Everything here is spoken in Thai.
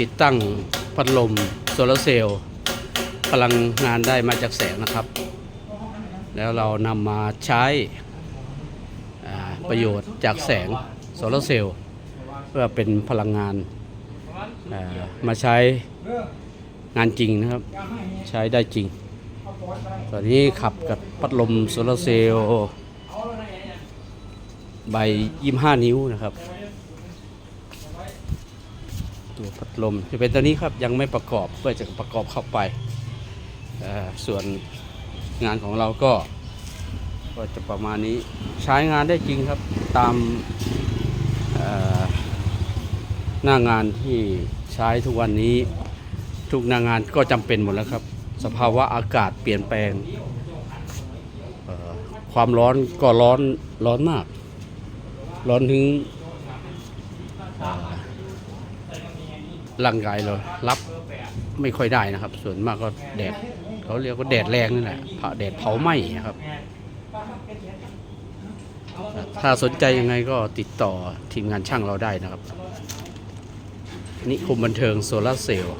ติดตั้งพัดลมโซลาร์เซลล์พลังงานได้มาจากแสงนะครับ แล้วเรานำมาใช้อ่าประโยชน์จากแสงโซลาร์เซลล์เพื่อเป็นพลังงานอ่ามาใช้งานจริงนะครับ ใช้ได้จริง ตอนนี้ขับกับพัดลมโซลาร์เซลล์ใบ 25 นิ้วนะครับ ตัวพัดลมจะเป็นตัวนี้ครับยังไม่ประกอบเพื่อจะประกอบเข้าไป ส่วนงานของเราก็ก็จะประมาณนี้ใช้งานได้จริงครับตามหน้างานที่ใช้ทุกวันนี้ทุกหน้างานก็จำเป็นหมดแล้วครับ สภาวะอากาศเปลี่ยนแปลง ความร้อนก็ร้อนร้อนมาก ร้อนถึง ร่างกายเรารับไม่ค่อยได้นะครับ ส่วนมากก็แดดเขาเรียกว่าแดดแรงนี่แหละเผาแดดเผาไหม้ครับ ถ้าสนใจยังไงก็ติดต่อทีมงานช่างเราได้นะครับนิคมบันเทิงโซลาร์เซลล์